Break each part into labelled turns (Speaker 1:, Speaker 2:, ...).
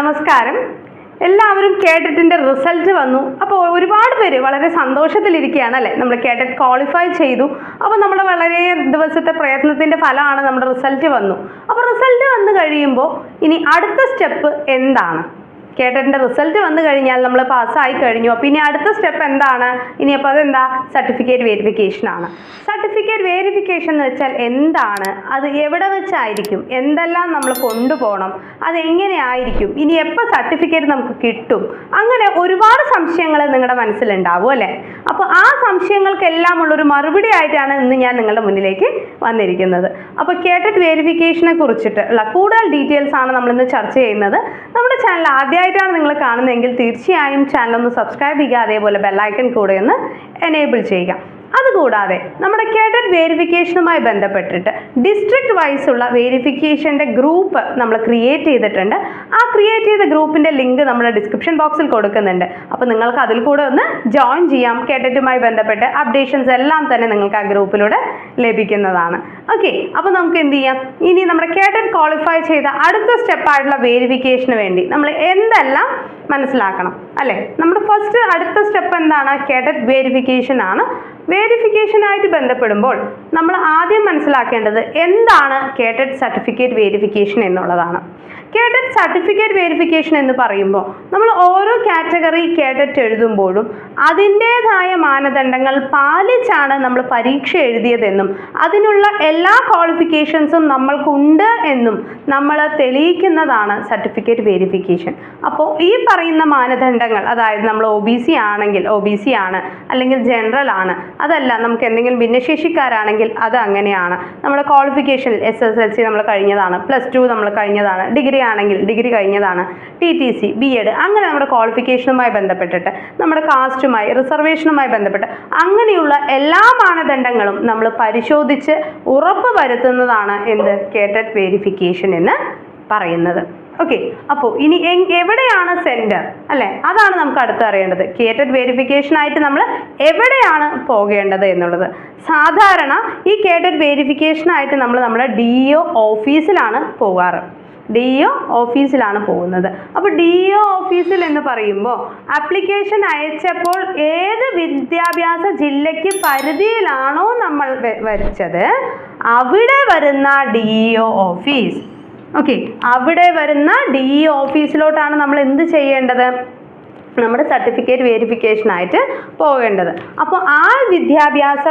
Speaker 1: നമസ്കാരം. എല്ലാവരും കേട്ടിട്ടിന്റെ റിസൾട്ട് വന്നു. അപ്പോൾ ഒരുപാട് പേര് വളരെ സന്തോഷത്തിലിരിക്കുകയാണ് അല്ലേ? നമ്മൾ കേട്ടിട്ട് ക്വാളിഫൈ ചെയ്തു. അപ്പോൾ നമ്മൾ വളരെ ദിവസത്തെ പ്രയത്നത്തിന്റെ ഫലമാണ് നമ്മുടെ റിസൾട്ട് വന്നു. അപ്പോൾ റിസൾട്ട് വന്നു കഴിയുമ്പോൾ ഇനി അടുത്ത സ്റ്റെപ്പ് എന്താണ്? കേട്ടറ്റിന്റെ റിസൾട്ട് വന്നു കഴിഞ്ഞാൽ നമ്മൾ പാസ്സായി കഴിഞ്ഞു. അപ്പോൾ ഇനി അടുത്ത സ്റ്റെപ്പ് എന്താണ്? ഇനി അപ്പോൾ അതെന്താ? സർട്ടിഫിക്കറ്റ് വെരിഫിക്കേഷൻ ആണ്. സർട്ടിഫിക്കറ്റ് വെരിഫിക്കേഷൻ എന്ന് വെച്ചാൽ എന്താണ്? അത് എവിടെ വെച്ചായിരിക്കും? എന്തെല്ലാം നമ്മൾ കൊണ്ടുപോകണം? അതെങ്ങനെയായിരിക്കും? ഇനി എപ്പോൾ സർട്ടിഫിക്കറ്റ് നമുക്ക് കിട്ടും? അങ്ങനെ ഒരുപാട് സംശയങ്ങൾ നിങ്ങളുടെ മനസ്സിലുണ്ടാവും അല്ലേ? അപ്പോൾ ആ സംശയങ്ങൾക്കെല്ലാം ഉള്ളൊരു മറുപടി ആയിട്ടാണ് ഇന്ന് ഞാൻ നിങ്ങളുടെ മുന്നിലേക്ക് വന്നിരിക്കുന്നത്. അപ്പോൾ കേട്ടറ്റ് വെരിഫിക്കേഷനെ കുറിച്ചിട്ട് ഉള്ള കൂടുതൽ ഡീറ്റെയിൽസ് ആണ് നമ്മളിന്ന് ചർച്ച ചെയ്യുന്നത്. നമ്മുടെ ചാനൽ ആദ്യമായിട്ടാണ് നിങ്ങൾ കാണുന്നതെങ്കിൽ തീർച്ചയായും ചാനൽ ഒന്ന് സബ്സ്ക്രൈബ് ചെയ്യുക അതേപോലെ ബെല്ലൈക്കൺ കൂടെ ഒന്ന് എനേബിൾ ചെയ്യുക. അതുകൂടാതെ നമ്മുടെ കേഡറ്റ് വേരിഫിക്കേഷനുമായി ബന്ധപ്പെട്ടിട്ട് ഡിസ്ട്രിക്ട് വൈസ് ഉള്ള വേരിഫിക്കേഷന്റെ ഗ്രൂപ്പ് നമ്മൾ ക്രിയേറ്റ് ചെയ്തിട്ടുണ്ട്. ആ ക്രിയേറ്റ് ചെയ്ത ഗ്രൂപ്പിന്റെ ലിങ്ക് നമ്മൾ ഡിസ്ക്രിപ്ഷൻ ബോക്സിൽ കൊടുക്കുന്നുണ്ട്. അപ്പോൾ നിങ്ങൾക്ക് അതിൽ കൂടെ ഒന്ന് ജോയിൻ ചെയ്യാം. കേഡറ്റുമായി ബന്ധപ്പെട്ട് അപ്ഡേഷൻസ് എല്ലാം തന്നെ നിങ്ങൾക്ക് ആ ഗ്രൂപ്പിലൂടെ ലഭിക്കുന്നതാണ്. ഓക്കെ അപ്പോൾ നമുക്ക് എന്ത് ചെയ്യാം? ഇനി നമ്മുടെ കേഡറ്റ് ക്വാളിഫൈ ചെയ്ത അടുത്ത സ്റ്റെപ്പായിട്ടുള്ള വേരിഫിക്കേഷന് വേണ്ടി നമ്മൾ എന്തെല്ലാം മനസ്സിലാക്കണം? അല്ലേ? നമ്മുടെ ഫസ്റ്റ് അടുത്ത സ്റ്റെപ്പ് എന്താണ്? കേഡറ്റ് വേരിഫിക്കേഷൻ ആണ്. വേരിഫിക്കേഷനായിട്ട് ബന്ധപ്പെടുമ്പോൾ നമ്മൾ ആദ്യം മനസ്സിലാക്കേണ്ടത് എന്താണ് കേട്ടഡ് സർട്ടിഫിക്കറ്റ് വേരിഫിക്കേഷൻ എന്നുള്ളതാണ്. കേട്ടഡ് സർട്ടിഫിക്കറ്റ് വെരിഫിക്കേഷൻ എന്ന് പറയുമ്പോൾ നമ്മൾ ഓരോ കാറ്റഗറി കേഡറ്റ് എഴുതുമ്പോഴും അതിന്റെതായ മാനദണ്ഡങ്ങൾ പാലിച്ചാണ് നമ്മൾ പരീക്ഷ എഴുതിയതെന്നും അതിനുള്ള എല്ലാ ക്വാളിഫിക്കേഷൻസും നമ്മൾക്കുണ്ട് എന്നും നമ്മൾ തെളിയിക്കുന്നതാണ് സർട്ടിഫിക്കറ്റ് വെരിഫിക്കേഷൻ. അപ്പോൾ ഈ പറയുന്ന മാനദണ്ഡങ്ങൾ അതായത് നമ്മൾ ഒ ബി സി ആണെങ്കിൽ ഒ ബി സി ആണ് അല്ലെങ്കിൽ ജനറൽ ആണ് അതല്ല നമുക്ക് എന്തെങ്കിലും ഭിന്നശേഷിക്കാരാണെങ്കിൽ അത് അങ്ങനെയാണ്. നമ്മുടെ qualification S S L C നമ്മൾ കഴിഞ്ഞതാണ് പ്ലസ് ടു നമ്മൾ കഴിഞ്ഞതാണ് ഡിഗ്രി ആണെങ്കിൽ ഡിഗ്രി കഴിഞ്ഞതാണ് T T C B Ed അങ്ങനെ നമ്മുടെ ക്വാളിഫിക്കേഷനുമായി ബന്ധപ്പെട്ടിട്ട് നമ്മുടെ കാസ്റ്റുമായി റിസർവേഷനുമായി ബന്ധപ്പെട്ട് അങ്ങനെയുള്ള എല്ലാ മാനദണ്ഡങ്ങളും നമ്മൾ പരിശോധിച്ച് ഉറപ്പ് വരുത്തുന്നതാണ് എന്ത്? കേട്ടറ്റ് വേരിഫിക്കേഷൻ എന്ന് പറയുന്നത്. ഓക്കെ അപ്പോൾ ഇനി എവിടെയാണ് സെന്റർ അല്ലേ? അതാണ് നമുക്ക് അടുത്ത് അറിയേണ്ടത്. കേറ്റഡ് വെരിഫിക്കേഷൻ ആയിട്ട് നമ്മൾ എവിടെയാണ് പോകേണ്ടത് എന്നുള്ളത്. സാധാരണ ഈ കേറ്റഡ് വെരിഫിക്കേഷൻ ആയിട്ട് നമ്മൾ നമ്മുടെ ഡി ഒ ഓഫീസിലാണ് പോകാറ്. ഡി ഒ ഓഫീസിലാണ് പോകുന്നത്. അപ്പോൾ ഡി ഒ ഓഫീസിൽ എന്ന് പറയുമ്പോൾ അപ്ലിക്കേഷൻ അയച്ചപ്പോൾ ഏത് വിദ്യാഭ്യാസ ജില്ലയ്ക്ക് പരിധിയിലാണോ നമ്മൾ വരച്ചത് അവിടെ വരുന്ന ഡി ഒ ഓഫീസ്. ഓക്കെ അവിടെ വരുന്ന ഡി ഇ ഓഫീസിലോട്ടാണ് നമ്മൾ എന്ത് ചെയ്യേണ്ടത്? നമ്മുടെ സർട്ടിഫിക്കറ്റ് വെരിഫിക്കേഷനായിട്ട് പോകേണ്ടത്. അപ്പോൾ ആ വിദ്യാഭ്യാസ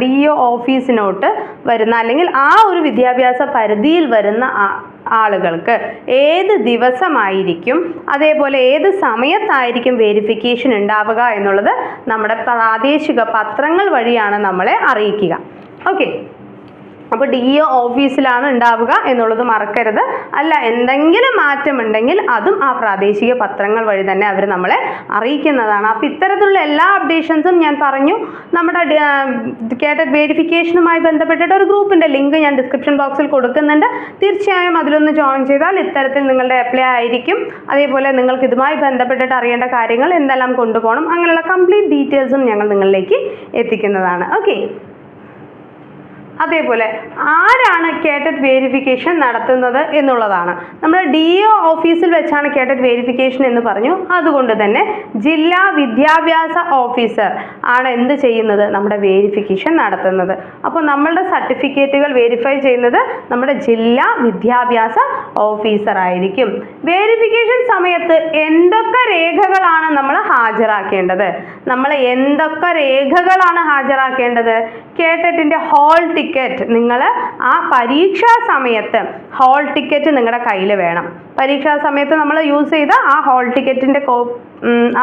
Speaker 1: ഡി ഒ ഓഫീസിനോട്ട് വരുന്ന അല്ലെങ്കിൽ ആ ഒരു വിദ്യാഭ്യാസ പരിധിയിൽ വരുന്ന ആളുകൾക്ക് ഏത് ദിവസമായിരിക്കും അതേപോലെ ഏത് സമയത്തായിരിക്കും വെരിഫിക്കേഷൻ ഉണ്ടാവുക എന്നുള്ളത് നമ്മുടെ പ്രാദേശിക പത്രങ്ങൾ വഴിയാണ് നമ്മളെ അറിയിക്കുക. ഓക്കെ അപ്പോൾ ഡി ഒ ഓഫീസിലാണ് ഉണ്ടാവുക എന്നുള്ളത് മറക്കരുത്. അല്ല എന്തെങ്കിലും മാറ്റമുണ്ടെങ്കിൽ അതും ആ പ്രാദേശിക പത്രങ്ങൾ വഴി തന്നെ അവർ നമ്മളെ അറിയിക്കുന്നതാണ്. അപ്പോൾ ഇത്തരത്തിലുള്ള എല്ലാ അപ്ഡേഷൻസും ഞാൻ പറഞ്ഞു. നമ്മുടെ കേട്ട വേരിഫിക്കേഷനുമായി ബന്ധപ്പെട്ടിട്ട് ഒരു ഗ്രൂപ്പിന്റെ ലിങ്ക് ഞാൻ ഡിസ്ക്രിപ്ഷൻ ബോക്സിൽ കൊടുക്കുന്നുണ്ട്. തീർച്ചയായും അതിലൊന്ന് ജോയിൻ ചെയ്താൽ ഇത്തരത്തിൽ നിങ്ങളുടെ അപ്ലൈ ആയിരിക്കും. അതേപോലെ നിങ്ങൾക്ക് ഇതുമായി ബന്ധപ്പെട്ടിട്ട് അറിയേണ്ട കാര്യങ്ങൾ എന്തെല്ലാം കൊണ്ടുപോകണം അങ്ങനെയുള്ള കംപ്ലീറ്റ് ഡീറ്റെയിൽസും ഞങ്ങൾ നിങ്ങളിലേക്ക് എത്തിക്കുന്നതാണ്. ഓക്കെ അതേപോലെ ആരാണ് കേട്ടറ്റ് വേരിഫിക്കേഷൻ നടത്തുന്നത് എന്നുള്ളതാണ്. നമ്മൾ ഡി ഒ ഓഫീസിൽ വെച്ചാണ് കേട്ടറ്റ് വേരിഫിക്കേഷൻ എന്ന് പറഞ്ഞു. അതുകൊണ്ട് തന്നെ ജില്ലാ വിദ്യാഭ്യാസ ഓഫീസർ ആണ് എന്ത് ചെയ്യുന്നത്? നമ്മുടെ വേരിഫിക്കേഷൻ നടത്തുന്നത്. അപ്പോൾ നമ്മളുടെ സർട്ടിഫിക്കറ്റുകൾ വെരിഫൈ ചെയ്യുന്നത് നമ്മുടെ ജില്ലാ വിദ്യാഭ്യാസ ഓഫീസർ ആയിരിക്കും. വേരിഫിക്കേഷൻ സമയത്ത് എന്തൊക്കെ രേഖകളാണ് നമ്മൾ ഹാജരാക്കേണ്ടത്? നമ്മൾ എന്തൊക്കെ രേഖകളാണ് ഹാജരാക്കേണ്ടത്? കേട്ടറ്റിന്റെ ഹോൾ ടിക്കറ്റ് നിങ്ങൾ ആ പരീക്ഷാ സമയത്ത് ഹോൾ ടിക്കറ്റ് നിങ്ങളുടെ കയ്യിൽ വേണം. പരീക്ഷാ സമയത്ത് നമ്മൾ യൂസ് ചെയ്ത ആ ഹോൾ ടിക്കറ്റിന്റെ കോ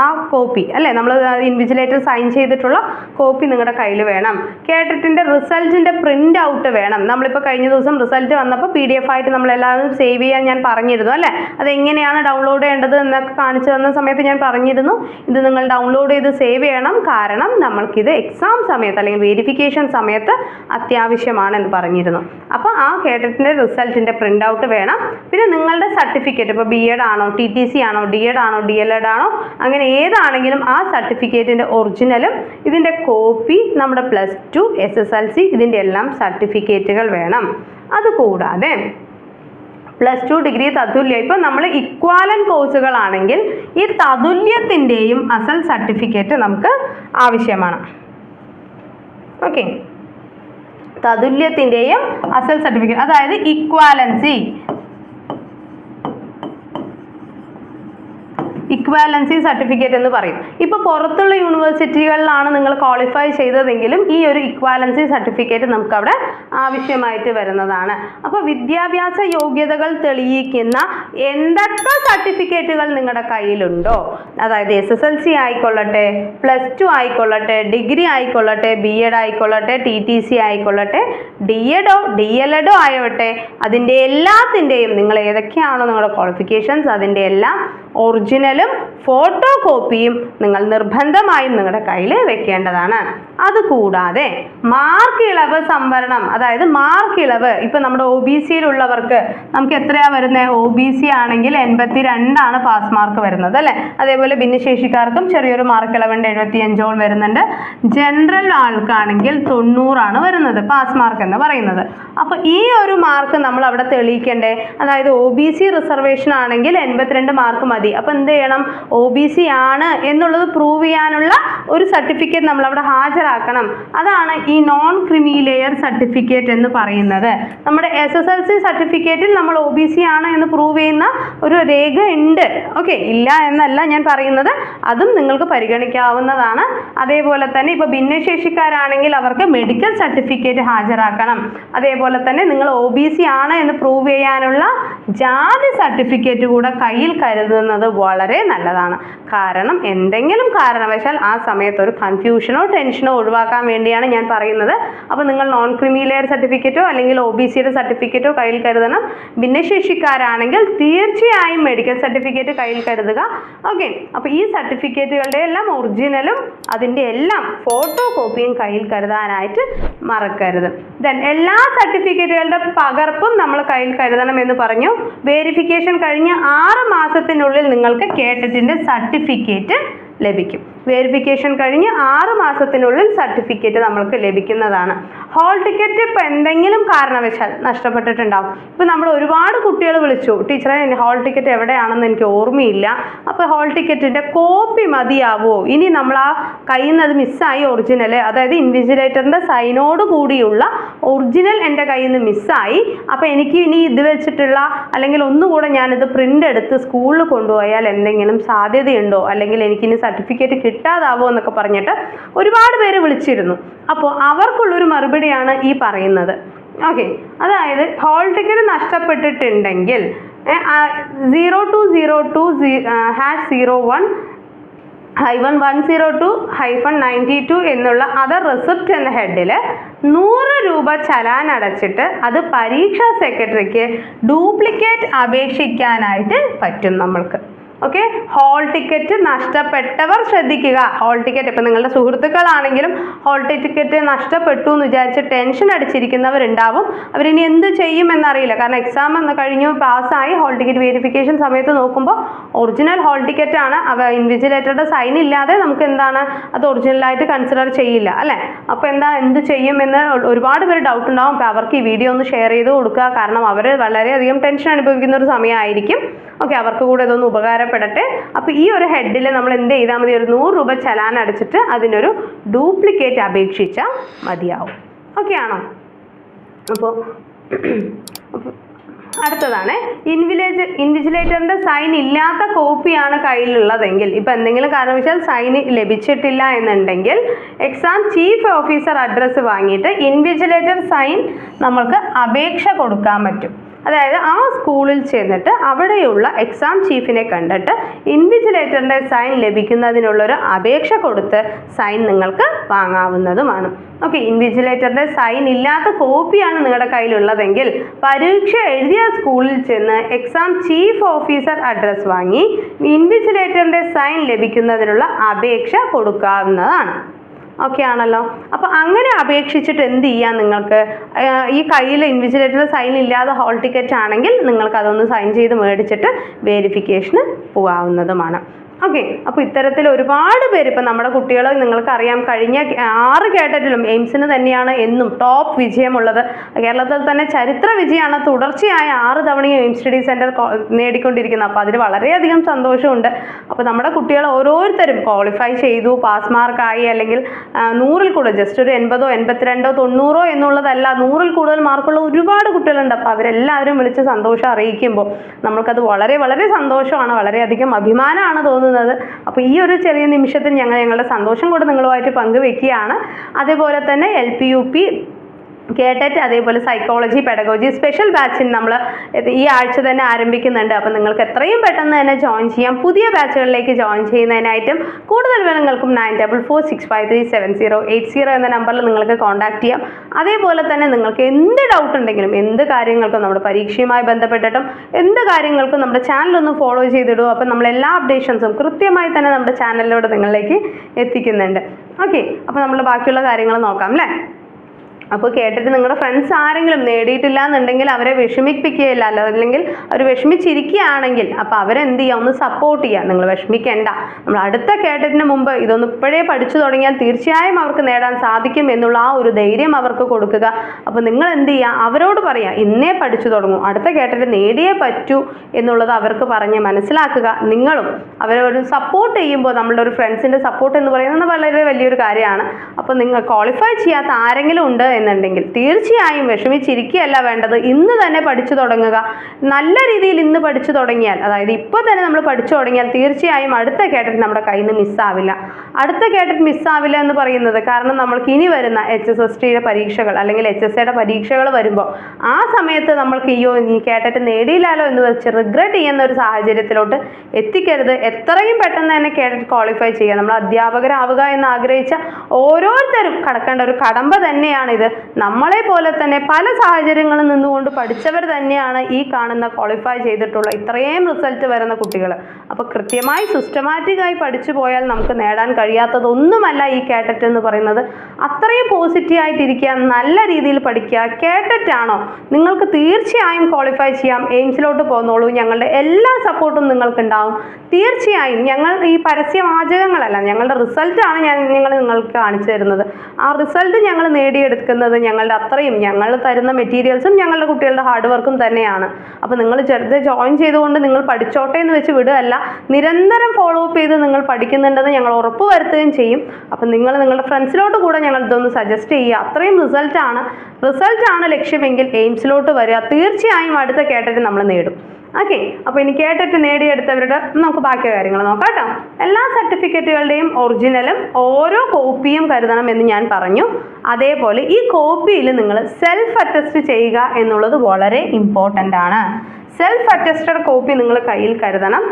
Speaker 1: ആ കോപ്പി അല്ലേ? നമ്മൾ ഇൻവിജിലേറ്റർ സൈൻ ചെയ്തിട്ടുള്ള കോപ്പി നിങ്ങളുടെ കയ്യിൽ വേണം. കേട്ടിട്ടിന്റെ റിസൾട്ടിന്റെ പ്രിന്റ് ഔട്ട് വേണം. നമ്മളിപ്പോൾ കഴിഞ്ഞ ദിവസം റിസൾട്ട് വന്നപ്പോൾ പി ഡി എഫ് ആയിട്ട് നമ്മളെല്ലാവരും സേവ് ചെയ്യാൻ ഞാൻ പറഞ്ഞിരുന്നു അല്ലേ? അതെങ്ങനെയാണ് ഡൗൺലോഡ് ചെയ്യേണ്ടത് എന്നൊക്കെ കാണിച്ചു തന്ന സമയത്ത് ഞാൻ പറഞ്ഞിരുന്നു. ഇത് നിങ്ങൾ ഡൗൺലോഡ് ചെയ്ത് സേവ് ചെയ്യണം. കാരണം നമ്മൾക്കിത് എക്സാം സമയത്ത് അല്ലെങ്കിൽ വെരിഫിക്കേഷൻ സമയത്ത് അത്യാവശ്യമാണെന്ന് പറഞ്ഞിരുന്നു. അപ്പോൾ ആ കേട്ടിട്ടിന്റെ റിസൾട്ടിന്റെ പ്രിന്റ് ഔട്ട് വേണം. പിന്നെ നിങ്ങളുടെ സർട്ടിഫിക്കറ്റ് ഇപ്പോൾ ബി എഡ് ആണോ ടി ടി സി ആണോ ഡി എഡ് ആണോ ഡി എൽ എഡ് ആണോ അങ്ങനെ ഏതാണെങ്കിലും ആ സർട്ടിഫിക്കറ്റിന്റെ ഒറിജിനലും ഇതിന്റെ കോപ്പി നമ്മുടെ plus two S S L C ഇതിന്റെ എല്ലാം സർട്ടിഫിക്കറ്റുകൾ വേണം. അതുകൂടാതെ പ്ലസ് ടു ഡിഗ്രി തതുല്യം ഇപ്പം നമ്മൾ ഇക്വാലൻ കോഴ്സുകളാണെങ്കിൽ ഈ തതുല്യത്തിന്റെയും അസൽ സർട്ടിഫിക്കറ്റ് നമുക്ക് ആവശ്യമാണ്. ഓക്കെ തതുല്യത്തിന്റെയും അസൽ സർട്ടിഫിക്കറ്റ് അതായത് ഇക്വാലൻസി ഇക്വാലൻസി സർട്ടിഫിക്കറ്റ് എന്ന് പറയും. ഇപ്പോൾ പുറത്തുള്ള യൂണിവേഴ്സിറ്റികളിലാണ് നിങ്ങൾ ക്വാളിഫൈ ചെയ്തതെങ്കിലും ഈ ഒരു ഇക്വാലൻസി സർട്ടിഫിക്കറ്റ് നമുക്ക് അവിടെ ആവശ്യമായിട്ട് വരുന്നതാണ്. അപ്പോൾ വിദ്യാഭ്യാസ യോഗ്യതകൾ തെളിയിക്കുന്ന എന്തൊക്കെ സർട്ടിഫിക്കറ്റുകൾ നിങ്ങളുടെ കയ്യിലുണ്ടോ? അതായത് എസ് എസ് എൽ സി ആയിക്കൊള്ളട്ടെ പ്ലസ് ടു ആയിക്കൊള്ളട്ടെ ഡിഗ്രി ആയിക്കൊള്ളട്ടെ ബി എഡ് ആയിക്കൊള്ളട്ടെ ടി ടി സി ആയിക്കൊള്ളട്ടെ ഡി എഡോ ഡി എൽ എഡോ ആയോട്ടെ അതിന്റെ എല്ലാത്തിന്റെയും നിങ്ങൾ ഏതൊക്കെയാണോ നിങ്ങളുടെ ക്വാളിഫിക്കേഷൻസ് അതിന്റെ എല്ലാം ഒറിജിനലും ഫോട്ടോ കോപ്പിയും നിങ്ങൾ നിർബന്ധമായും നിങ്ങളുടെ കയ്യിൽ വെക്കേണ്ടതാണ്. അതുകൂടാതെ മാർക്ക് ഇളവ് സംവരണം അതായത് മാർക്ക് ഇളവ് ഇപ്പം നമ്മുടെ ഒ ബി സിയിലുള്ളവർക്ക് നമുക്ക് എത്രയാണ് വരുന്നത് ഒ ബി സി ആണെങ്കിൽ എൺപത്തി രണ്ടാണ് പാസ് മാർക്ക് വരുന്നത് അല്ലേ? അതേപോലെ ഭിന്നശേഷിക്കാർക്കും ചെറിയൊരു മാർക്ക് ഇളവുണ്ട് എഴുപത്തി അഞ്ചോളം വരുന്നുണ്ട്. ജനറൽ ആൾക്കാണെങ്കിൽ തൊണ്ണൂറാണ് വരുന്നത് പാസ് മാർക്ക് എന്ന് പറയുന്നത്. അപ്പോൾ ഈ ഒരു മാർക്ക് നമ്മൾ അവിടെ തെളിയിക്കണ്ടേ? അതായത് ഒ ബി സി റിസർവേഷൻ ആണെങ്കിൽ എൺപത്തിരണ്ട് മാർക്ക് മതി. അപ്പോൾ എന്ത് ചെയ്യണം? ഒ ബി സി ആണ് എന്നുള്ളത് പ്രൂവ് ചെയ്യാനുള്ള ഒരു സർട്ടിഫിക്കറ്റ് നമ്മൾ അവിടെ ഹാജരാക്കണം. അതാണ് ഈ നോൺ ക്രിമി ലെയർ സർട്ടിഫിക്കറ്റ് എന്ന് പറയുന്നത്. നമ്മുടെ എസ് എസ് എൽ സി സർട്ടിഫിക്കറ്റിൽ നമ്മൾ ഒ ബി സി ആണ് എന്ന് പ്രൂവ് ചെയ്യുന്ന ഒരു രേഖ ഉണ്ട്. ഓക്കെ ഇല്ല എന്നല്ല ഞാൻ പറയുന്നത്. അതും നിങ്ങൾക്ക് പരിഗണിക്കാവുന്നതാണ്. അതേപോലെ തന്നെ ഇപ്പോൾ ഭിന്നശേഷിക്കാരാണെങ്കിൽ അവർക്ക് മെഡിക്കൽ സർട്ടിഫിക്കറ്റ് ഹാജരാക്കണം. അതേപോലെ തന്നെ നിങ്ങൾ ഒ ബി സി ആണ് എന്ന് പ്രൂവ് ചെയ്യാനുള്ള ജാതി സർട്ടിഫിക്കറ്റ് കൂടെ കയ്യിൽ കരുതുന്നത് വളരെ നല്ലതാണ്. കാരണം എന്തെങ്കിലും കാരണവശാൽ ആ സമയത്ത് ഒരു കൺഫ്യൂഷനോ ടെൻഷനോ ഒഴിവാക്കാൻ വേണ്ടിയാണ് ഞാൻ പറയുന്നത്. അപ്പോൾ നിങ്ങൾ നോൺ ക്രിമി ലെയർ സർട്ടിഫിക്കറ്റോ അല്ലെങ്കിൽ ഒ ബി സിയുടെ സർട്ടിഫിക്കറ്റോ കയ്യിൽ കരുതണം. ഭിന്നശേഷിക്കാരാണെങ്കിൽ തീർച്ചയായും മെഡിക്കൽ സർട്ടിഫിക്കറ്റ് കയ്യിൽ കരുതുക. ഓക്കെ അപ്പോൾ ഈ സർട്ടിഫിക്കറ്റുകളുടെ എല്ലാം ഒറിജിനലും അതിന്റെ എല്ലാം ഫോട്ടോ കോപ്പിയും കയ്യിൽ കരുതാനായിട്ട് മറക്കരുത്. ദെൻ എല്ലാ സർട്ടിഫിക്കറ്റുകളുടെ പകർപ്പും നമ്മൾ കയ്യിൽ കരുതണം എന്ന് പറഞ്ഞു. വേരിഫിക്കേഷൻ കഴിഞ്ഞ് ആറ് മാസത്തിനുള്ളിൽ നിങ്ങൾക്ക് കേട്ടറ്റിന്റെ സർട്ടിഫിക്കറ്റ് ലഭിക്കും. വേരിഫിക്കേഷൻ കഴിഞ്ഞ് ആറ് മാസത്തിനുള്ളിൽ സർട്ടിഫിക്കറ്റ് നമ്മൾക്ക് ലഭിക്കുന്നതാണ്. ഹോൾ ടിക്കറ്റ് ഇപ്പോൾ എന്തെങ്കിലും കാരണവശാൽ നഷ്ടപ്പെട്ടിട്ടുണ്ടാവും. ഇപ്പോൾ നമ്മൾ ഒരുപാട് കുട്ടികൾ വിളിച്ചു ടീച്ചറെ ഹോൾ ടിക്കറ്റ് എവിടെയാണെന്ന് എനിക്ക് ഓർമ്മയില്ല. അപ്പോൾ ഹോൾ ടിക്കറ്റിന്റെ കോപ്പി മതിയാവുമോ ഇനി നമ്മൾ ആ കയ്യിൽ നിന്ന് അത് മിസ്സായി ഒറിജിനൽ അതായത് ഇൻവിജിലേറ്ററിന്റെ സൈനോട് കൂടിയുള്ള ഒറിജിനൽ എന്റെ കയ്യിൽ നിന്ന് മിസ്സായി അപ്പോൾ എനിക്ക് ഇനി ഇത് വെച്ചിട്ടുള്ള അല്ലെങ്കിൽ ഒന്നുകൂടെ ഞാനിത് പ്രിന്റ് എടുത്ത് സ്കൂളിൽ കൊണ്ടുപോയാൽ എന്തെങ്കിലും സാധ്യതയുണ്ടോ? അല്ലെങ്കിൽ എനിക്കിനി സർട്ടിഫിക്കറ്റ് കിട്ടാതാവോ എന്നൊക്കെ പറഞ്ഞിട്ട് ഒരുപാട് പേര് വിളിച്ചിരുന്നു. അപ്പോൾ അവർക്കുള്ളൊരു മറുപടിയാണ് ഈ പറയുന്നത്. ഓക്കെ അതായത് hall ticket നഷ്ടപ്പെട്ടിട്ടുണ്ടെങ്കിൽ zero two zero two hash zero one hyphen one zero two hyphen ninety two എന്നുള്ള അതർ റിസിപ്റ്റ് എന്ന ഹെഡിൽ നൂറ് രൂപ ചലാൻ അടച്ചിട്ട് അത് പരീക്ഷാ സെക്രട്ടറിക്ക് ഡ്യൂപ്ലിക്കേറ്റ് അപേക്ഷിക്കാനായിട്ട് പറ്റും നമ്മൾക്ക്. ഓക്കെ ഹോൾ ടിക്കറ്റ് നഷ്ടപ്പെട്ടവർ ശ്രദ്ധിക്കുക. ഹോൾ ടിക്കറ്റ് ഇപ്പം നിങ്ങളുടെ സുഹൃത്തുക്കളാണെങ്കിലും ഹോൾ ടിക്കറ്റ് നഷ്ടപ്പെട്ടു എന്ന് വിചാരിച്ച് ടെൻഷൻ അടിച്ചിരിക്കുന്നവരുണ്ടാവും. അവരിനി എന്ത് ചെയ്യും എന്നറിയില്ല. കാരണം എക്സാം എന്ന് കഴിഞ്ഞു പാസ്സായി. ഹോൾ ടിക്കറ്റ് വെരിഫിക്കേഷൻ സമയത്ത് നോക്കുമ്പോൾ ഒറിജിനൽ ഹോൾ ടിക്കറ്റ് ആണ്. അവ ഇൻവിജിലേറ്ററുടെ സൈൻ ഇല്ലാതെ നമുക്ക് എന്താണ് അത് ഒറിജിനലായിട്ട് കൺസിഡർ ചെയ്യില്ല. അല്ലേ? അപ്പോൾ എന്താ എന്ത് ചെയ്യും എന്ന് ഒരുപാട് പേര് ഡൗട്ട് ഉണ്ടാവും. അപ്പോൾ അവർക്ക് ഈ വീഡിയോ ഒന്ന് ഷെയർ ചെയ്ത് കൊടുക്കുക. കാരണം അവർ വളരെയധികം ടെൻഷൻ അനുഭവിക്കുന്ന ഒരു സമയമായിരിക്കും. ഓക്കെ അവർക്ക് കൂടെ ഇതൊന്ന് ഉപകാരപ്പെടട്ടെ അപ്പോൾ ഈ ഒരു ഹെഡിൽ നമ്മൾ എന്ത് ചെയ്താൽ മതി? ഒരു നൂറ് രൂപ ചലാൻ അടച്ചിട്ട് അതിനൊരു ഡ്യൂപ്ലിക്കേറ്റ് അപേക്ഷിച്ചാൽ മതിയാവും. ഓക്കെ ആണോ? അപ്പോൾ അടുത്തതാണ്. ഇൻവിലേജ് ഇൻവിജിലേറ്ററിന്റെ സൈൻ ഇല്ലാത്ത കോപ്പിയാണ് കയ്യിലുള്ളതെങ്കിൽ ഇപ്പോൾ എന്തെങ്കിലും കാരണവശാൽ സൈൻ ലഭിച്ചിട്ടില്ല എന്നുണ്ടെങ്കിൽ എക്സാം ചീഫ് ഓഫീസർ അഡ്രസ്സ് വാങ്ങിയിട്ട് ഇൻവിജിലേറ്റർ സൈൻ നമ്മൾക്ക് അപേക്ഷ കൊടുക്കാൻ പറ്റും. അതായത് ആ സ്കൂളിൽ ചെന്നിട്ട് അവിടെയുള്ള എക്സാം ചീഫിനെ കണ്ടിട്ട് ഇൻവിജിലേറ്ററിന്റെ സൈൻ ലഭിക്കുന്നതിനുള്ളൊരു അപേക്ഷ കൊടുത്ത് സൈൻ നിങ്ങൾക്ക് വാങ്ങാവുന്നതുമാണ്. ഓക്കെ ഇൻവിജിലേറ്ററിന്റെ സൈൻ ഇല്ലാത്ത കോപ്പിയാണ് നിങ്ങളുടെ കയ്യിലുള്ളതെങ്കിൽ പരീക്ഷ എഴുതിയ സ്കൂളിൽ ചെന്ന് എക്സാം ചീഫ് ഓഫീസർ അഡ്രസ്സ് വാങ്ങി ഇൻവിജിലേറ്ററിന്റെ സൈൻ ലഭിക്കുന്നതിനുള്ള അപേക്ഷ കൊടുക്കാവുന്നതാണ്. ഓക്കെ ആണല്ലോ. അപ്പോൾ അങ്ങനെ അപേക്ഷിച്ചിട്ട് എന്ത് ചെയ്യാം നിങ്ങൾക്ക്? ഈ കയ്യിൽ ഇൻവിജിലേറ്റർ സൈൻ ഇല്ലാതെ ഹോൾ ടിക്കറ്റ് ആണെങ്കിൽ നിങ്ങൾക്ക് അതൊന്ന് സൈൻ ചെയ്ത് മേടിച്ചിട്ട് വേരിഫിക്കേഷന് പോകാവുന്നതുമാണ്. ഓക്കെ അപ്പോൾ ഇത്തരത്തിൽ ഒരുപാട് പേര് ഇപ്പം നമ്മുടെ കുട്ടികൾ നിങ്ങൾക്കറിയാം. കഴിഞ്ഞ ആറ് കേട്ടറ്റിലും എയിംസിന് തന്നെയാണ് എന്നും ടോപ്പ് വിജയമുള്ളത്. കേരളത്തിൽ തന്നെ ചരിത്ര വിജയമാണ്. തുടർച്ചയായ ആറ് തവണയും എയിംസ് സ്റ്റഡി സെന്റർ നേടിക്കൊണ്ടിരിക്കുന്നത്. അപ്പോൾ അതിൽ വളരെയധികം സന്തോഷമുണ്ട്. അപ്പോൾ നമ്മുടെ കുട്ടികൾ ഓരോരുത്തരും ക്വാളിഫൈ ചെയ്തു. പാസ് മാർക്കായി അല്ലെങ്കിൽ നൂറിൽ കൂടുതൽ ജസ്റ്റ് ഒരു എൺപതോ എൺപത്തിരണ്ടോ തൊണ്ണൂറോ എന്നുള്ളതല്ല നൂറിൽ കൂടുതൽ മാർക്കുള്ള ഒരുപാട് കുട്ടികളുണ്ട്. അപ്പോൾ അവരെല്ലാവരും വിളിച്ച് സന്തോഷം അറിയിക്കുമ്പോൾ നമ്മൾക്കത് വളരെ വളരെ സന്തോഷമാണ്. വളരെയധികം അഭിമാനമാണ് തോന്നുന്നത്. അപ്പോൾ ഈ ഒരു ചെറിയ നിമിഷത്തിൽ ഞങ്ങൾ ഞങ്ങളുടെ സന്തോഷം കൂടെ നിങ്ങളുമായിട്ട് പങ്കുവെക്കുകയാണ്. അതേപോലെ തന്നെ എൽ പി യു പി കേട്ടറ്റ് അതേപോലെ സൈക്കോളജി പെഡഗോജി സ്പെഷ്യൽ ബാച്ചിന് നമ്മൾ ഈ ആഴ്ച തന്നെ ആരംഭിക്കുന്നുണ്ട്. അപ്പോൾ നിങ്ങൾക്ക് എത്രയും പെട്ടെന്ന് തന്നെ ജോയിൻ ചെയ്യാം. പുതിയ ബാച്ചുകളിലേക്ക് ജോയിൻ ചെയ്യുന്നതിനായിട്ടും കൂടുതൽ വിവരങ്ങൾക്കും nine double four six five three seven zero eight zero എന്ന നമ്പറിൽ നിങ്ങൾക്ക് കോൺടാക്ട് ചെയ്യാം. അതേപോലെ തന്നെ നിങ്ങൾക്ക് എന്ത് ഡൗട്ട് ഉണ്ടെങ്കിലും എന്ത് കാര്യങ്ങൾക്കും നമ്മുടെ പരീക്ഷയുമായി ബന്ധപ്പെട്ടിട്ടും എന്ത് കാര്യങ്ങൾക്കും നമ്മുടെ ചാനൽ ഒന്ന് ഫോളോ ചെയ്തിടും. അപ്പോൾ നമ്മൾ എല്ലാ അപ്ഡേഷൻസും കൃത്യമായി തന്നെ നമ്മുടെ ചാനലിലൂടെ നിങ്ങളിലേക്ക് എത്തിക്കുന്നുണ്ട്. ഓക്കെ അപ്പോൾ നമ്മൾ ബാക്കിയുള്ള കാര്യങ്ങൾ നോക്കാം അല്ലേ? അപ്പോൾ കേട്ടിട്ട് നിങ്ങളുടെ ഫ്രണ്ട്സ് ആരെങ്കിലും നേടിയിട്ടില്ല എന്നുണ്ടെങ്കിൽ അവരെ വിഷമിപ്പിക്കുകയില്ല. അല്ല അല്ലെങ്കിൽ അവർ വിഷമിച്ചിരിക്കുകയാണെങ്കിൽ അപ്പോൾ അവരെന്ത് ചെയ്യുക ഒന്ന് സപ്പോർട്ട് ചെയ്യുക നിങ്ങൾ വിഷമിക്കേണ്ട. നമ്മൾ അടുത്ത കേട്ടറ്റിന് മുമ്പ് ഇതൊന്ന് ഇപ്പോഴേ പഠിച്ചു തുടങ്ങിയാൽ തീർച്ചയായും അവർക്ക് നേടാൻ സാധിക്കും എന്നുള്ള ആ ഒരു ധൈര്യം അവർക്ക് കൊടുക്കുക. അപ്പോൾ നിങ്ങൾ എന്ത് ചെയ്യുക അവരോട് പറയുക ഇന്നേ പഠിച്ചു തുടങ്ങും. അടുത്ത കേട്ടിട്ട് നേടിയേ പറ്റൂ എന്നുള്ളത് അവർക്ക് പറഞ്ഞ് മനസ്സിലാക്കുക. നിങ്ങളും അവരെ ഒരു സപ്പോർട്ട് ചെയ്യുമ്പോൾ നമ്മളുടെ ഒരു ഫ്രണ്ട്സിന്റെ സപ്പോർട്ട് എന്ന് പറയുന്നത് വളരെ വലിയൊരു കാര്യമാണ്. അപ്പോൾ നിങ്ങൾ ക്വാളിഫൈ ചെയ്യാത്ത ആരെങ്കിലും ഉണ്ട് എന്നുണ്ടെങ്കിൽ തീർച്ചയായും വിഷമിച്ചിരിക്കുകയല്ല വേണ്ടത്. ഇന്ന് തന്നെ പഠിച്ചു തുടങ്ങുക. നല്ല രീതിയിൽ ഇന്ന് പഠിച്ചു തുടങ്ങിയാൽ അതായത് ഇപ്പോൾ തന്നെ നമ്മൾ പഠിച്ചു തുടങ്ങിയാൽ തീർച്ചയായും അടുത്ത കേട്ടിട്ട് നമ്മുടെ കയ്യിൽ നിന്ന് മിസ്സാവില്ല അടുത്ത കേട്ടിട്ട് മിസ്സാവില്ല എന്ന് പറയുന്നത് കാരണം നമ്മൾക്ക് ഇനി വരുന്ന എച്ച് എസ് എസ് ടിയുടെ പരീക്ഷകൾ അല്ലെങ്കിൽ എച്ച് എസ് എയുടെ പരീക്ഷകൾ വരുമ്പോൾ ആ സമയത്ത് നമ്മൾക്ക് അയ്യോ ഈ കേട്ടിട്ട് നേടിയില്ലല്ലോ എന്ന് വെച്ച് റിഗ്രറ്റ് ചെയ്യുന്ന ഒരു സാഹചര്യത്തിലോട്ട് എത്തിക്കരുത്. എത്രയും പെട്ടെന്ന് തന്നെ കേട്ടിട്ട് ക്വാളിഫൈ ചെയ്യുക. നമ്മൾ അധ്യാപകരാവുക എന്ന് ആഗ്രഹിച്ച ഓരോരുത്തരും കടക്കേണ്ട ഒരു കടമ്പ തന്നെയാണിത്. നമ്മളെ പോലെ തന്നെ പല സാഹചര്യങ്ങളിൽ നിന്നുകൊണ്ട് പഠിച്ചവർ തന്നെയാണ് ഈ കാണുന്ന ക്വാളിഫൈ ചെയ്തിട്ടുള്ള ഇത്രയും റിസൾട്ട് വരുന്ന കുട്ടികൾ. അപ്പോൾ കൃത്യമായി സിസ്റ്റമാറ്റിക്കായി പഠിച്ചു പോയാൽ നമുക്ക് നേടാൻ കഴിയാത്തതൊന്നുമല്ല ഈ കേട്ടറ്റ് എന്ന് പറയുന്നത്. അത്രയും പോസിറ്റീവ് ആയിട്ടിരിക്കുക നല്ല രീതിയിൽ പഠിക്കുക കേട്ടറ്റ് ആണോ? നിങ്ങൾക്ക് തീർച്ചയായും ക്വാളിഫൈ ചെയ്യാം. എയിംസിലോട്ട് പോന്നോളൂ. ഞങ്ങളുടെ എല്ലാ സപ്പോർട്ടും നിങ്ങൾക്കുണ്ടാവും. തീർച്ചയായും ഞങ്ങൾ ഈ പരസ്യവാചകങ്ങളല്ല ഞങ്ങളുടെ റിസൾട്ടാണ് ഞാൻ ഞങ്ങൾ നിങ്ങൾക്ക് കാണിച്ചു തരുന്നത്. ആ റിസൾട്ട് ഞങ്ങൾ നേടിയെടുക്കുന്നത് ഞങ്ങളുടെ അത്രയും ഞങ്ങൾ തരുന്ന മെറ്റീരിയൽസും ഞങ്ങളുടെ കുട്ടികളുടെ ഹാർഡ് വർക്കും തന്നെയാണ്. അപ്പോൾ നിങ്ങൾ ചെറുത് ജോയിൻ ചെയ്തുകൊണ്ട് നിങ്ങൾ പഠിച്ചോട്ടെ എന്ന് വെച്ച് വിടുകയല്ല നിരന്തരം ഫോളോ അപ്പ് ചെയ്ത് നിങ്ങൾ പഠിക്കുന്നുണ്ടെന്ന് ഞങ്ങൾ ഉറപ്പ് വരുത്തുകയും ചെയ്യും. അപ്പം നിങ്ങൾ നിങ്ങളുടെ ഫ്രണ്ട്സിലോട്ട് കൂടെ ഞങ്ങൾ ഇതൊന്ന് സജസ്റ്റ് ചെയ്യുക. അത്രയും റിസൾട്ടാണ് റിസൾട്ടാണ് ലക്ഷ്യമെങ്കിൽ എയിംസിലോട്ട് വരിക. തീർച്ചയായും അടുത്ത കേട്ടിട്ട് നമ്മൾ നേടും. ഓക്കെ അപ്പോൾ ഇനി കേട്ടിട്ട് നേടിയെടുത്തവരുടെ നമുക്ക് ബാക്കി കാര്യങ്ങൾ നോക്കാം കേട്ടോ. എല്ലാ സർട്ടിഫിക്കറ്റുകളുടെയും ഒറിജിനലും ഓരോ കോപ്പിയും കരുതണം എന്ന് ഞാൻ പറഞ്ഞു. അതേപോലെ ഈ കോപ്പിയിൽ നിങ്ങൾ സെൽഫ് അറ്റസ്റ്റ് ചെയ്യുക എന്നുള്ളത് വളരെ ഇമ്പോർട്ടന്റ് ആണ്. സെൽഫ് അറ്റസ്റ്റഡ് കോപ്പി നിങ്ങൾ കയ്യിൽ കരുതണം.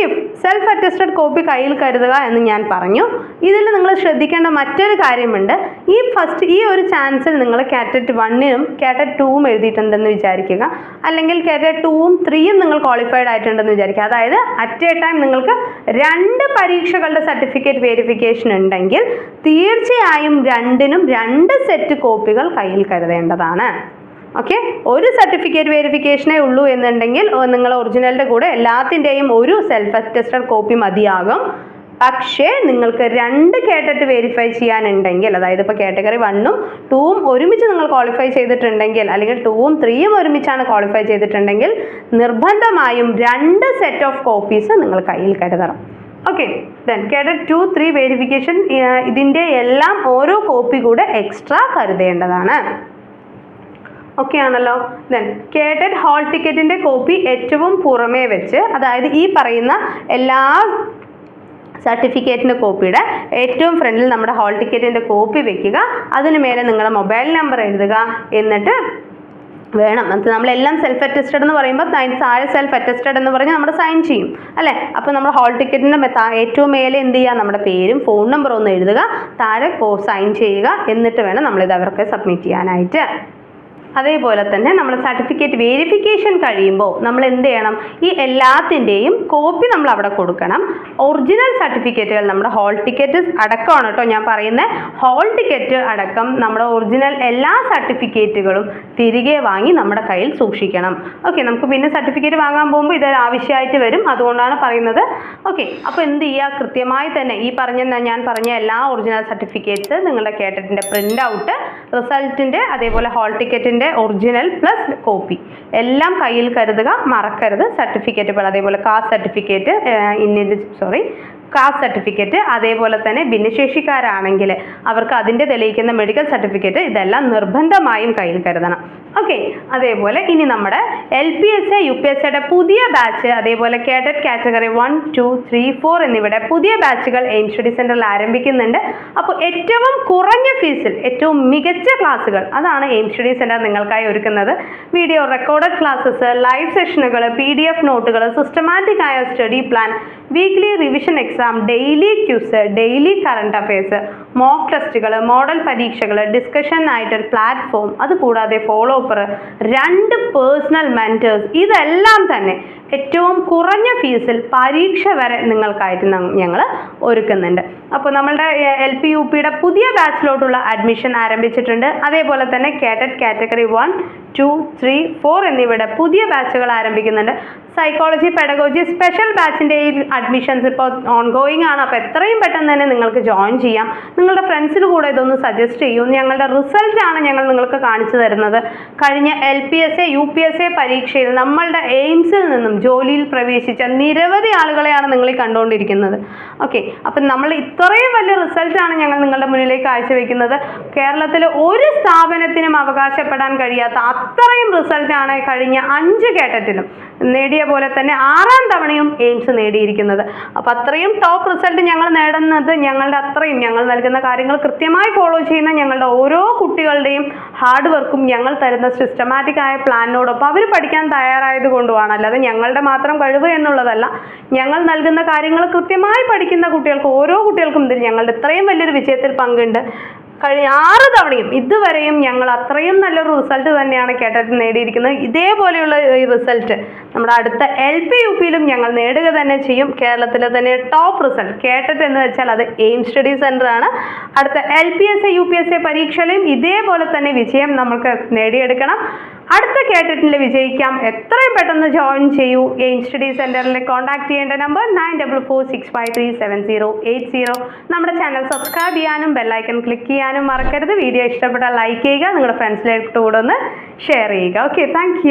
Speaker 1: ഇഫ് സെൽഫ് അറ്റസ്റ്റഡ് കോപ്പി കയ്യിൽ കരുതുക എന്ന് ഞാൻ പറഞ്ഞു. ഇതിൽ നിങ്ങൾ ശ്രദ്ധിക്കേണ്ട മറ്റൊരു കാര്യമുണ്ട്. ഈ ഫസ്റ്റ് ഈ ഒരു ചാൻസിൽ നിങ്ങൾ കാറ്ററ്റ് വണ്ണിനും കാറ്ററ്റ് ടൂവും എഴുതിയിട്ടുണ്ടെന്ന് വിചാരിക്കുക. അല്ലെങ്കിൽ കാറ്ററ്റ് ടൂവും ത്രീയും നിങ്ങൾ ക്വാളിഫൈഡ് ആയിട്ടുണ്ടെന്ന് വിചാരിക്കുക. അതായത് അറ്റ് എ ടൈം നിങ്ങൾക്ക് രണ്ട് പരീക്ഷകളുടെ സർട്ടിഫിക്കറ്റ് വെരിഫിക്കേഷൻ ഉണ്ടെങ്കിൽ തീർച്ചയായും രണ്ടിനും രണ്ട് സെറ്റ് കോപ്പികൾ കയ്യിൽ കരുതേണ്ടതാണ്. ഓക്കെ ഒരു സർട്ടിഫിക്കറ്റ് വെരിഫിക്കേഷനേ ഉള്ളൂ എന്നുണ്ടെങ്കിൽ നിങ്ങൾ ഒറിജിനലിന്റെ കൂടെ എല്ലാത്തിന്റെയും ഒരു സെൽഫ് അറ്റസ്റ്റഡ് കോപ്പി മതിയാകും. പക്ഷേ നിങ്ങൾക്ക് രണ്ട് കേട്ടറ്റ് വെരിഫൈ ചെയ്യാനുണ്ടെങ്കിൽ അതായത് ഇപ്പോൾ കാറ്റഗറി വണ്ണും ടൂവും ഒരുമിച്ച് നിങ്ങൾ ക്വാളിഫൈ ചെയ്തിട്ടുണ്ടെങ്കിൽ അല്ലെങ്കിൽ ടൂവും ത്രീയും ഒരുമിച്ചാണ് ക്വാളിഫൈ ചെയ്തിട്ടുണ്ടെങ്കിൽ നിർബന്ധമായും രണ്ട് സെറ്റ് ഓഫ് കോപ്പീസ് നിങ്ങൾ കയ്യിൽ കരുതണം. Okay then KTET two three verification ഇതിന്റെ എല്ലാം ഓരോ കോപ്പി കൂടെ എക്സ്ട്രാ കരുതേണ്ടതാണ്. ഓക്കെ ആണല്ലോ. ദെൻ കേട്ടഡ് ഹാൾ ടിക്കറ്റിന്റെ കോപ്പി ഏറ്റവും പുറമേ വെച്ച് അതായത് ഈ പറയുന്ന എല്ലാ സർട്ടിഫിക്കറ്റിന്റെ കോപ്പിയുടെ ഏറ്റവും ഫ്രണ്ടിൽ നമ്മുടെ ഹാൾ ടിക്കറ്റിന്റെ കോപ്പി വെക്കുക അതിന് മേലെ നിങ്ങളുടെ മൊബൈൽ നമ്പർ എഴുതുക എന്നിട്ട് വേണം. അത് നമ്മളെല്ലാം സെൽഫ് അറ്റസ്റ്റഡ് എന്ന് പറയുമ്പോൾ താഴെ സെൽഫ് അറ്റസ്റ്റഡ് എന്ന് പറഞ്ഞ് നമ്മൾ സൈൻ ചെയ്യും. അല്ലേ? അപ്പോൾ നമ്മൾ ഹാൾ ടിക്കറ്റിന്റെ ഏറ്റവും മേലെ എന്ത് ചെയ്യുക? നമ്മുടെ പേരും ഫോൺ നമ്പറും ഒന്ന് എഴുതുക താഴെ സൈൻ ചെയ്യുക എന്നിട്ട് വേണം നമ്മളിത് അവർക്ക് സബ്മിറ്റ് ചെയ്യാനായിട്ട്. അതേപോലെ തന്നെ നമ്മൾ സർട്ടിഫിക്കറ്റ് വെരിഫിക്കേഷൻ കഴിയുമ്പോൾ നമ്മൾ എന്ത് ചെയ്യണം ഈ എല്ലാത്തിന്റെയും കോപ്പി നമ്മൾ അവിടെ കൊടുക്കണം. ഒറിജിനൽ സർട്ടിഫിക്കറ്റുകൾ നമ്മുടെ ഹോൾ ടിക്കറ്റ് അടക്കമാണ് കേട്ടോ ഞാൻ പറയുന്നത് ഹോൾ ടിക്കറ്റ് അടക്കം നമ്മുടെ ഒറിജിനൽ എല്ലാ സർട്ടിഫിക്കറ്റുകളും തിരികെ വാങ്ങി നമ്മുടെ കയ്യിൽ സൂക്ഷിക്കണം. ഓക്കെ നമുക്ക് പിന്നെ സർട്ടിഫിക്കറ്റ് വാങ്ങാൻ പോകുമ്പോൾ ഇത് ആവശ്യമായിട്ട് വരും. അതുകൊണ്ടാണ് പറയുന്നത്. ഓക്കെ അപ്പോൾ എന്ത് ചെയ്യുക കൃത്യമായി തന്നെ ഈ പറഞ്ഞ ഞാൻ പറഞ്ഞ എല്ലാ ഒറിജിനൽ സർട്ടിഫിക്കറ്റ്സ് നിങ്ങളുടെ കേട്ടറ്റിന്റെ പ്രിന്റ് ഔട്ട് റിസൾട്ടിന്റെ അതേപോലെ ഹോൾ ടിക്കറ്റിന്റെ ഒറിജിനൽ പ്ലസ് കോപ്പി എല്ലാം കയ്യിൽ കരുതുക മറക്കരുത്. സർട്ടിഫിക്കറ്റുകൾ അതേപോലെ കാസ്റ്റ് സർട്ടിഫിക്കറ്റ് ഇന്നിത് സോറി കാസ്റ്റ് സർട്ടിഫിക്കറ്റ് അതേപോലെ തന്നെ ഭിന്നശേഷിക്കാരാണെങ്കിൽ അവർക്ക് അതിന്റെ തെളിയിക്കുന്ന മെഡിക്കൽ സർട്ടിഫിക്കറ്റ് ഇതെല്ലാം നിർബന്ധമായും കയ്യിൽ കരുതണം. ഓക്കെ അതേപോലെ ഇനി നമ്മുടെ L P S A U P S എയുടെ പുതിയ ബാച്ച് അതേപോലെ KTET category one two three four എന്നിവയുടെ പുതിയ ബാച്ചുകൾ എയിം സ്റ്റഡി സെന്ററിൽ ആരംഭിക്കുന്നുണ്ട്. അപ്പോൾ ഏറ്റവും കുറഞ്ഞ ഫീസിൽ ഏറ്റവും മികച്ച ക്ലാസ്സുകൾ അതാണ് എയിം സ്റ്റഡി സെന്റർ നിങ്ങൾക്കായി ഒരുക്കുന്നത്. വീഡിയോ റെക്കോർഡഡ് ക്ലാസ്സസ് ലൈവ് സെഷനുകൾ പി ഡി എഫ് നോട്ടുകൾ സിസ്റ്റമാറ്റിക് ആയ study plan weekly revision exam daily quiz daily current affairs mock ടെസ്റ്റുകൾ മോഡൽ പരീക്ഷകൾ ഡിസ്കഷൻ ആയിട്ടൊരു പ്ലാറ്റ്ഫോം അതുകൂടാതെ ഫോളോ അപ്പർ രണ്ട് പേഴ്സണൽ മെന്റേഴ്സ് ഇതെല്ലാം തന്നെ ഏറ്റവും കുറഞ്ഞ ഫീസിൽ പരീക്ഷ വരെ നിങ്ങൾക്കായിട്ട് ഞങ്ങൾ ഒരുക്കുന്നുണ്ട്. അപ്പോൾ നമ്മളുടെ എൽ പി യു പിയുടെ പുതിയ ബാച്ചിലോട്ടുള്ള അഡ്മിഷൻ ആരംഭിച്ചിട്ടുണ്ട്. അതേപോലെ തന്നെ KTET category one two three four എന്നിവയുടെ പുതിയ ബാച്ചുകൾ ആരംഭിക്കുന്നുണ്ട്. സൈക്കോളജി പെഡഗോജി സ്പെഷ്യൽ ബാച്ചിന്റെ അഡ്മിഷൻസ് ഇപ്പോൾ ഓൺ ഗോയിങ് ആണ്. അപ്പോൾ എത്രയും പെട്ടെന്ന് തന്നെ നിങ്ങൾക്ക് ജോയിൻ ചെയ്യാം. നിങ്ങളുടെ ഫ്രണ്ട്സിന് കൂടെ ഇതൊന്ന് സജസ്റ്റ് ചെയ്യും. ഞങ്ങളുടെ റിസൾട്ട് ആണ് ഞങ്ങൾ നിങ്ങൾക്ക് കാണിച്ചു തരുന്നത്. കഴിഞ്ഞ L P S A U P S A പരീക്ഷയിൽ നമ്മളുടെ എയിംസിൽ നിന്നും ജോലിയിൽ പ്രവേശിച്ച നിരവധി ആളുകളെയാണ് നിങ്ങൾ കണ്ടുകൊണ്ടിരിക്കുന്നത്. ഓക്കെ അപ്പം നമ്മൾ ഇത്രയും വലിയ റിസൾട്ടാണ് ഞങ്ങൾ നിങ്ങളുടെ മുന്നിലേക്ക് കാഴ്ചവെക്കുന്നത്. കേരളത്തിലെ ഒരു സ്ഥാപനത്തിനും അവകാശപ്പെടാൻ കഴിയാത്ത അത്രയും റിസൾട്ടാണ് കഴിഞ്ഞ അഞ്ച് കേട്ടറ്റിലും നേടിയ പോലെ തന്നെ ആറാം തവണയും എയിംസ് നേടിയിരിക്കുന്നത്. അപ്പം അത്രയും ടോപ്പ് റിസൾട്ട് ഞങ്ങൾ നേടുന്നത് ഞങ്ങളുടെ അത്രയും ഞങ്ങൾ നൽകുന്ന കാര്യങ്ങൾ കൃത്യമായി ഫോളോ ചെയ്യുന്ന ഞങ്ങളുടെ ഓരോ കുട്ടികളുടെയും ഹാർഡ് വർക്കും ഞങ്ങൾ തരുന്ന സിസ്റ്റമാറ്റിക് ആയ പ്ലാനിനോടൊപ്പം അവർ പഠിക്കാൻ തയ്യാറായത് കൊണ്ടുമാണ്. അല്ലാതെ ഞങ്ങളുടെ മാത്രം കഴിവ് എന്നുള്ളതല്ല. ഞങ്ങൾ നൽകുന്ന കാര്യങ്ങൾ കൃത്യമായി പഠിക്കുന്ന കുട്ടികൾക്ക് ഓരോ കുട്ടികൾക്കും ഇതിൽ ഞങ്ങളുടെ ഇത്രയും വലിയൊരു വിജയത്തിൽ പങ്കുണ്ട്. കഴിഞ്ഞ ആറ് തവണയും ഇതുവരെയും ഞങ്ങൾ അത്രയും നല്ലൊരു റിസൾട്ട് തന്നെയാണ് കേട്ടറ്റ് നേടിയിരിക്കുന്നത്. ഇതേപോലെയുള്ള ഈ റിസൾട്ട് നമ്മുടെ അടുത്ത എൽ പി യു പിയിലും ഞങ്ങൾ നേടുക തന്നെ ചെയ്യും. കേരളത്തിലെ തന്നെ ടോപ്പ് റിസൾട്ട് കേട്ടറ്റ് എന്ന് വെച്ചാൽ അത് എയിം സ്റ്റഡി സെന്റർ ആണ്. അടുത്ത L P S A U P S A പരീക്ഷയിലും ഇതേപോലെ തന്നെ വിജയം നമുക്ക് നേടിയെടുക്കണം. അടുത്ത കേട്ടിട്ടിൽ വിജയിക്കാം. എത്രയും പെട്ടെന്ന് ജോയിൻ ചെയ്യൂ. എയിം സ്റ്റഡി സെന്ററിൽ കോൺടാക്ട് ചെയ്യേണ്ട number nine double four six five three seven zero eight zero നമ്മുടെ ചാനൽ സബ്സ്ക്രൈബ് ചെയ്യാനും ബെല്ലൈക്കൺ ക്ലിക്ക് ചെയ്യാനും മറക്കരുത്. വീഡിയോ ഇഷ്ടപ്പെട്ടാൽ ലൈക്ക് ചെയ്യുക നിങ്ങളുടെ ഫ്രണ്ട്സിലേക്ക് കൂടെ ഒന്ന് ഷെയർ ചെയ്യുക. Okay thank